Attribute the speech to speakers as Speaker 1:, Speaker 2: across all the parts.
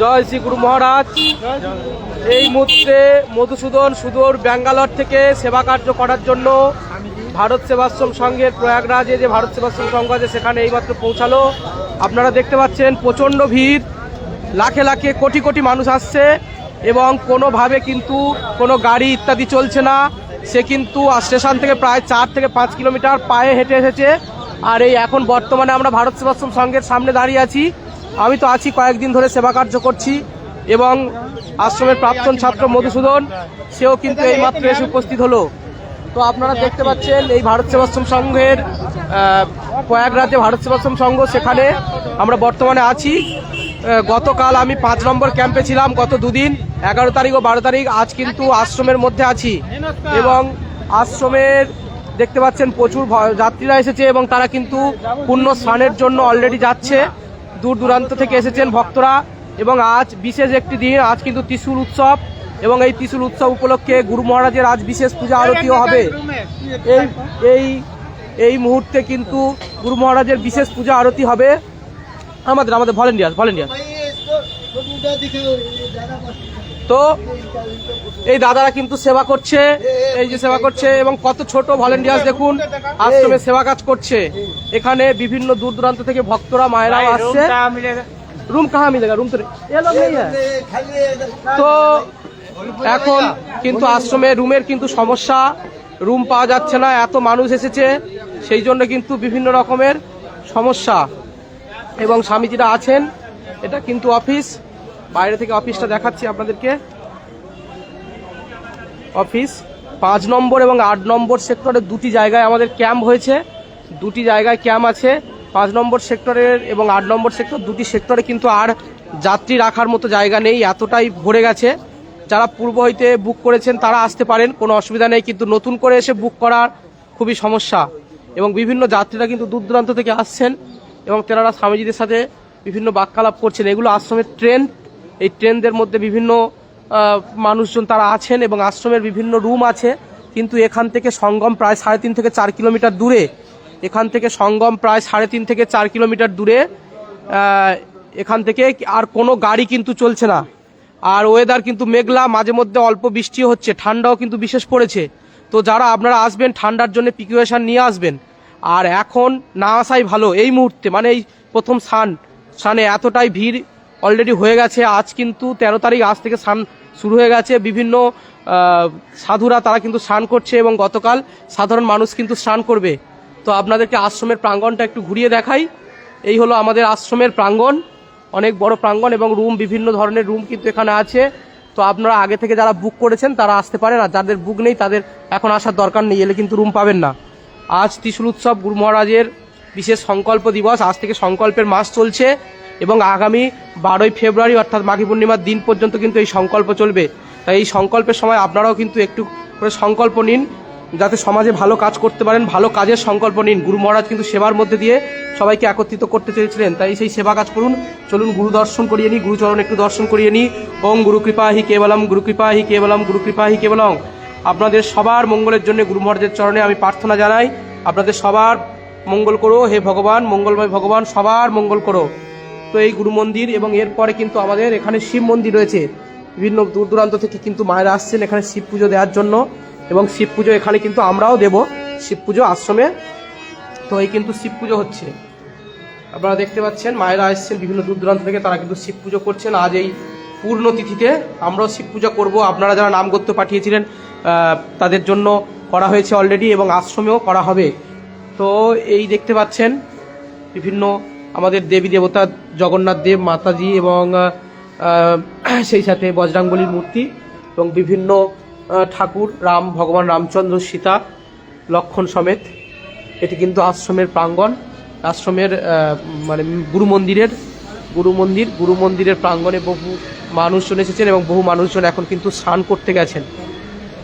Speaker 1: জয় শ্রী গুরু মহারাজ। এই মুহূর্তে মধুসূদন সুদূর ব্যাঙ্গালোর থেকে সেবা কার্য করার জন্য ভারত সেবাশ্রম সংঘের প্রয়াগরাজে যে ভারত সেবাশ্রম সংঘ আছে, সেখানে এইমাত্র পৌঁছালো। আপনারা দেখতে পাচ্ছেন প্রচণ্ড ভিড়। লাখে লাখে কোটি কোটি মানুষ আসছে এবং কোনোভাবে কিন্তু কোনো গাড়ি ইত্যাদি চলছে না। সে কিন্তু স্টেশন থেকে প্রায় চার থেকে পাঁচ কিলোমিটার পায়ে হেঁটে এসেছে। আর এই এখন বর্তমানে আমরা ভারত সেবাশ্রম সংঘের সামনে দাঁড়িয়ে আছি। আমি তো আছি কয়েকদিন ধরে সেবা কার্য করছি এবং আশ্রমের প্রাক্তন ছাত্র মধুসূদন, সেও কিন্তু এইমাত্র এসে উপস্থিত হলো। তো আপনারা দেখতে পাচ্ছেন এই ভারত সেবাশ্রম সংঘের প্রয়াগরাজে ভারত সেবাশ্রম সংঘ, সেখানে আমরা বর্তমানে আছি। গতকাল আমি পাঁচ নম্বর ক্যাম্পে ছিলাম, গত দুদিন, এগারো তারিখ ও বারো তারিখ, আজ কিন্তু আশ্রমের মধ্যে আছি। এবং আশ্রমের দেখতে পাচ্ছেন প্রচুর যাত্রীরা এসেছে এবং তারা কিন্তু পূর্ণ স্নানের জন্য অলরেডি যাচ্ছে। দূর দূরান্ত থেকে এসেছেন ভক্তরা এবং আজ বিশেষ একটি দিন, আজ কিন্তু ত্রিশুল উৎসব এবং এই ত্রিশুল উৎসব উপলক্ষে গুরু মহারাজের আজ বিশেষ পূজা আরতিও হবে। এই এই এই মুহূর্তে কিন্তু গুরু মহারাজের বিশেষ পূজা আরতি হবে। আমাদের আমাদের ভলেন্টিয়ার ভলেন্টিয়ার তো এই দাদারা কিন্তু সেবা করছে এই যে সেবা করছে এবং কত ছোট ভলেন্টিয়ার দেখুন আশ্রমে সেবা কাজ করছে। এখানে বিভিন্ন দূর দূরান্ত থেকে ভক্তরা মায়েরাও আসছে। রুম কাহা মিলেগা রুম তো তো এখন কিন্তু আশ্রমে রুমের কিন্তু সমস্যা রুম পাওয়া যাচ্ছে না এত মানুষ এসেছে সেই জন্য কিন্তু বিভিন্ন রকমের সমস্যা। এবং স্বামীজিরা আছেন এটা কিন্তু অফিস। বাইরে থেকে অফিসটা দেখাচ্ছি আপনাদেরকে। অফিস, পাঁচ নম্বর এবং আট নম্বর সেক্টরে দুটি জায়গায় আমাদের ক্যাম্প হয়েছে। দুটি জায়গায় ক্যাম্প আছে। পাঁচ নম্বর সেক্টরের এবং আট নম্বর সেক্টর দুটি সেক্টরে কিন্তু আর যাত্রী রাখার মতো জায়গা নেই, এতটাই ভরে গেছে। যারা পূর্ব হইতে বুক করেছেন তারা আসতে পারেন, কোনো অসুবিধা নেই। কিন্তু নতুন করে এসে বুক করার খুবই সমস্যা। এবং বিভিন্ন যাত্রীরা কিন্তু দূর দূরান্ত থেকে আসছেন এবং তেনারা স্বামীজিদের সাথে বিভিন্ন বাক্যালাপ করছেন। এগুলো আশ্রমের ট্রেন এই ট্রেনদের মধ্যে বিভিন্ন মানুষজন তারা আছেন এবং আশ্রমের বিভিন্ন রুম আছে, কিন্তু এখান থেকে সঙ্গম প্রায় সাড়ে তিন থেকে চার কিলোমিটার দূরে, এখান থেকে সঙ্গম প্রায় সাড়ে তিন থেকে চার কিলোমিটার দূরে এখান থেকে আর কোনো গাড়ি কিন্তু চলছে না। আর ওয়েদার কিন্তু মেঘলা, মাঝে মধ্যে অল্প বৃষ্টিও হচ্ছে, ঠান্ডাও কিন্তু বিশেষ পড়েছে। তো যারা আপনারা আসবেন, ঠান্ডার জন্য প্রিকুয়েশন নিয়ে আসবেন। আর এখন না আসাই ভালো, এই মুহূর্তে মানে এই প্রথম সান সানে এতটাই ভিড় অলরেডি হয়ে গেছে। আজ কিন্তু তেরো তারিখ, আজ থেকে স্নান শুরু হয়ে গেছে। বিভিন্ন সাধুরা তারা কিন্তু স্নান করছে এবং গতকাল সাধারণ মানুষ কিন্তু স্নান করবে। তো আপনাদেরকে আশ্রমের প্রাঙ্গণটা একটু ঘুরিয়ে দেখাই। এই হলো আমাদের আশ্রমের প্রাঙ্গণ। অনেক বড় প্রাঙ্গণ এবং রুম বিভিন্ন ধরনের রুম কিন্তু এখানে আছে। তো আপনারা আগে থেকে যারা বুক করেছেন, তারা আসতে পারেন। আর যাদের বুক নেই, তাদের এখন আসার দরকার নেই, এলে কিন্তু রুম পাবেন না। আজ ত্রিশূল উৎসব, গুরু মহারাজের বিশেষ সংকল্প দিবস। আজ থেকে সংকল্পের মাস চলছে। এবং আগামী বারোই ফেব্রুয়ারি অর্থাৎ মাঘী পূর্ণিমার দিন পর্যন্ত কিন্তু এই সংকল্প চলবে। তাই এই সংকল্পের সময় আপনারাও কিন্তু একটু করে সংকল্প নিন, যাতে সমাজে ভালো কাজ করতে পারেন, ভালো কাজের সংকল্প নিন। গুরু মহারাজ কিন্তু সেবার মধ্যে দিয়ে সবাইকে একত্রিত করতে চেয়েছিলেন। তাই সেই সেবা কাজ করুন। চলুন গুরু দর্শন করিয়ে নিই, গুরুচরণ একটু দর্শন করিয়ে নিই। ওম গুরু কৃপা হি কেবলম, গুরু কৃপা হি কেবলম, গুরু কৃপা হি কেবলম। আপনাদের সবার মঙ্গলের জন্য গুরু মহারাজের চরণে আমি প্রার্থনা জানাই। আপনাদের সবার মঙ্গল করো, হে ভগবান, মঙ্গলময় ভগবান, সবার মঙ্গল করো। তো এই গুরু মন্দির এবং এরপরে কিন্তু আমাদের এখানে শিব মন্দির রয়েছে। বিভিন্ন দূর দূরান্ত থেকে কিন্তু মায়েরা আসছেন এখানে শিব পুজো দেওয়ার জন্য এবং শিব পুজো এখানে কিন্তু আমরাও দেব শিব পুজো আশ্রমে। তো এই কিন্তু শিব পুজো হচ্ছে। আপনারা দেখতে পাচ্ছেন, মায়েরা আসছেন বিভিন্ন দূর দূরান্ত থেকে, তারা কিন্তু শিব পুজো করছেন। আজ এই পূর্ণ তিথিতে আমরাও শিব পূজা করব। আপনারা যারা নাম করতে পাঠিয়েছিলেন তাদের জন্য করা হয়েছে অলরেডি এবং আশ্রমেও করা হবে। তো এই দেখতে পাচ্ছেন, বিভিন্ন আমাদের দেবী দেবতা জগন্নাথ দেব, মাতাজি এবং সেই সাথে বজরাঙ্গলির মূর্তি এবং বিভিন্ন ঠাকুর, রাম, ভগবান রামচন্দ্র, সীতা, লক্ষণ সমেত। এটি কিন্তু আশ্রমের প্রাঙ্গণ। আশ্রমের মানে গুরু মন্দিরের, গুরু মন্দির, গুরু মন্দিরের প্রাঙ্গণে বহু মানুষজন এসেছেন এবং বহু মানুষজন এখন কিন্তু স্নান করতে গেছেন।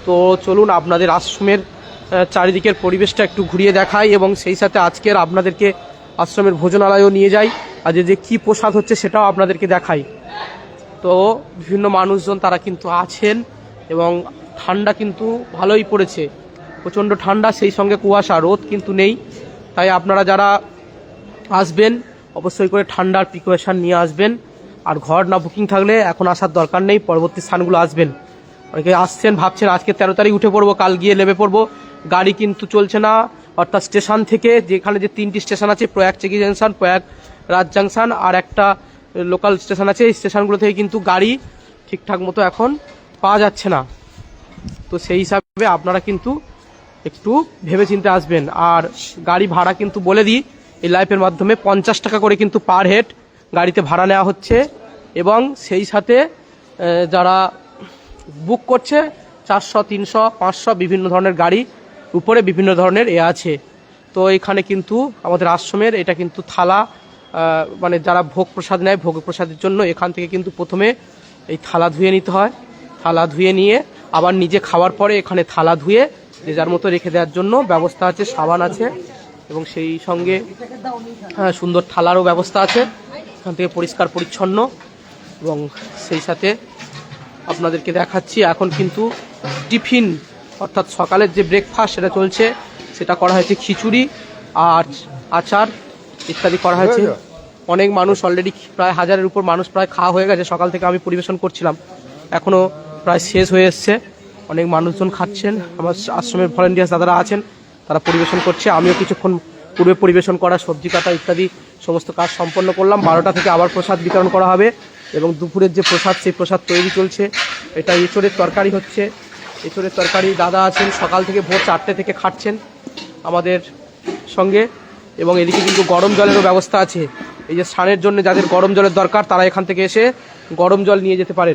Speaker 1: তো চলুন আপনাদের আশ্রমের চারিদিকের পরিবেশটা একটু ঘুরিয়ে দেখাই এবং সেই সাথে আজকের আপনাদেরকে আশ্রমের ভোজনালয়ও নিয়ে যাই। আর যে কি প্রসাদ হচ্ছে সেটাও আপনাদেরকে দেখাই। তো বিভিন্ন মানুষজন তারা কিন্তু আছেন এবং ঠান্ডা কিন্তু ভালোই পড়েছে। প্রচণ্ড ঠান্ডা, সেই সঙ্গে কুয়াশা, রোদ কিন্তু নেই। তাই আপনারা যারা আসবেন, অবশ্যই করে ঠান্ডার প্রিকশন নিয়ে আসবেন। আর ঘর না বুকিং থাকলে এখন আসার দরকার নেই, পরবর্তী স্থানগুলো আসবেন। অনেকে আসছেন, ভাবছেন আজকে তেরো তারিখ উঠে পড়ব, কাল গিয়ে নেমে পড়ব। গাড়ি কিন্তু চলছে না, অর্থাৎ স্টেশন থেকে যেখানে যে তিনটি স্টেশন আছে, প্রয়াগ চেকি জাংশন, প্রয়াগ রাজ জাংশন আর একটা লোকাল স্টেশন আছে, এই স্টেশনগুলো থেকে কিন্তু গাড়ি ঠিকঠাক মতো এখন পাওয়া যাচ্ছে না। তো সেই হিসাবে আপনারা কিন্তু একটু ভেবেচিন্তে আসবেন। আর গাড়ি ভাড়া কিন্তু বলে দিই, এই লাইফের মাধ্যমে পঞ্চাশ টাকা করে কিন্তু পার হেড গাড়িতে ভাড়া নেওয়া হচ্ছে। এবং সেই সাথে যারা বুক করছে। চারশো তিনশো পাঁচশো বিভিন্ন ধরনের গাড়ি উপরে বিভিন্ন ধরনের এ আছে। তো এখানে কিন্তু আমাদের আশ্রমের এটা কিন্তু থালা মানে যারা ভোগ প্রসাদ নেয় ভোগ প্রসাদের জন্য এখান থেকে কিন্তু প্রথমে এই থালা ধুয়ে নিতে হয়। থালা ধুয়ে নিয়ে আবার নিজে খাওয়ার পরে এখানে থালা ধুয়ে যে যার মতো রেখে দেওয়ার জন্য ব্যবস্থা আছে সাবান আছে এবং সেই সঙ্গে হ্যাঁ, সুন্দর থালারও ব্যবস্থা আছে। এখান থেকে পরিষ্কার পরিচ্ছন্ন এবং সেই সাথে আপনাদেরকে দেখাচ্ছি। এখন কিন্তু টিফিন অর্থাৎ সকালের যে ব্রেকফাস্ট সেটা চলছে সেটা করা হয়েছে খিচুড়ি আর আচার ইত্যাদি করা হয়েছে। অনেক মানুষ অলরেডি প্রায় হাজারের উপর মানুষ প্রায় খাওয়া হয়ে গেছে। সকাল থেকে আমি পরিবেশন করছিলাম। এখনও প্রায় শেষ হয়ে এসছে। অনেক মানুষজন খাচ্ছেন। আমার আশ্রমের ভলেন্টিয়ার্স দাদারা আছেন তারা পরিবেশন করছে। আমিও কিছুক্ষণ পূর্বে পরিবেশন করা সবজি কাটা ইত্যাদি সমস্ত কাজ সম্পন্ন করলাম। বারোটা থেকে আবার প্রসাদ বিতরণ করা হবে। এবং দুপুরের যে প্রসাদ, সেই প্রসাদ তৈরি চলছে। এটা এঁচড়ের তরকারি হচ্ছে। এঁচড়ের তরকারি দাদা আছেন, সকাল থেকে ভোর চারটে থেকে খাচ্ছেন আমাদের সঙ্গে। এবং এদিকে কিন্তু গরম জলেরও ব্যবস্থা আছে। এই যে স্নানের জন্য যাদের গরম জলের দরকার, তারা এখান থেকে এসে গরম জল নিয়ে যেতে পারেন।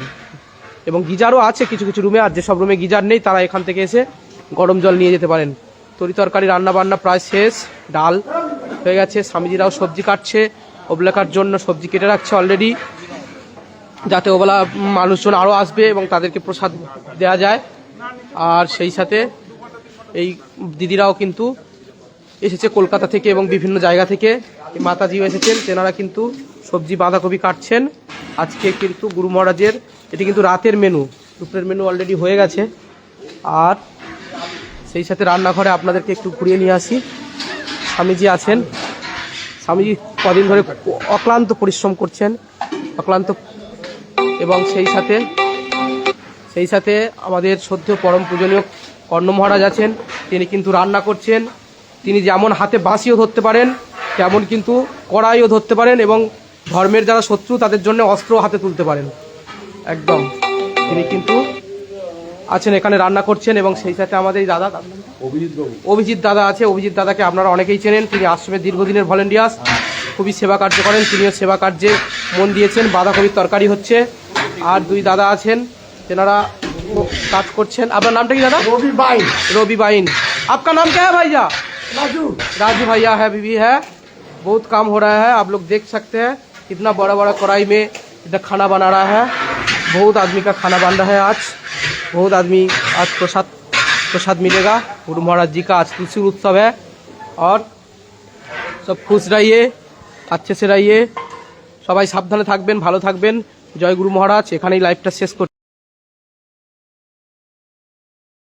Speaker 1: এবং গিজারও আছে কিছু কিছু রুমে, আর যেসব রুমে গিজার নেই, তারা এখান থেকে এসে গরম জল নিয়ে যেতে পারেন। তরি তরকারি রান্না বান্না প্রায় শেষ। ডাল হয়ে গেছে। স্বামীজিরাও সবজি কাটছে। ওবলাকার জন্য সবজি কেটে রাখছে অলরেডি যাতে ওবেলা মানুষজন আরও আসবে এবং তাদেরকে প্রসাদ দেওয়া যায়। আর সেই সাথে এই দিদিরাও কিন্তু এসেছে কলকাতা থেকে এবং বিভিন্ন জায়গা থেকে। মাতাজিও এসেছেন, তেনারা কিন্তু সবজি, বাঁধাকপি কাটছেন। আজকে কিন্তু গুরু মহারাজের, এটি কিন্তু রাতের মেনু দুপুরের মেনু অলরেডি হয়ে গেছে। আর সেই সাথে রান্নাঘরে আপনাদেরকে একটু ঘুরিয়ে নিয়ে আসি। স্বামীজি আছেন। স্বামীজি কদিন ধরে অক্লান্ত পরিশ্রম করছেন। অক্লান্ত এবং সেই সাথে সেই সাথে আমাদের সদ্য পরম পূজনীয় কর্ণ মহারাজ আছেন। তিনি কিন্তু রান্না করছেন। তিনি যেমন হাতে বাঁশিও ধরতে পারেন, তেমন কিন্তু কড়াইও ধরতে পারেন এবং ধর্মের যারা শত্রু, তাদের জন্য অস্ত্র হাতে তুলতে পারেন। একদম। তিনি কিন্তু আছেন, এখানে রান্না করছেন এবং সেই সাথে আমাদের এই দাদা, অভিজিৎ দাদা আছে। অভিজিৎ দাদাকে আপনারা অনেকেই চেনেন। তিনি আশ্রমের দীর্ঘদিনের ভলেন্টিয়ার্স। খুবই সেবা কার্য করেন। তিনিও সেবা কার্যে মন দিয়েছেন। বাঁধাকপির তরকারি হচ্ছে। আর দুই দাদা আছেন তেনারা কাজ করছেন আপনার নামটা কি দাদা
Speaker 2: गोभी बाई
Speaker 1: रवि बाइन आपका नाम क्या है भैया
Speaker 2: राजू
Speaker 1: राजू भैया है बीबी है बहुत काम हो रहा है आप लोग देख सकते हैं कितना बड़ा बड़ा कढ़ाई में इधर खाना बना रहा है बहुत आदमी का खाना बन रहा है आज बहुत आदमी आज प्रसाद प्रसाद मिलेगा गुरु महाराज जी का आज तुलसी उत्सव है और सब खुश रहिए अच्छे से रहिए সবাই সাবধানে থাকবেন ভালো থাকবেন জয় গুরু মহারাজ এখানেই লাইভটা শেষ করছি।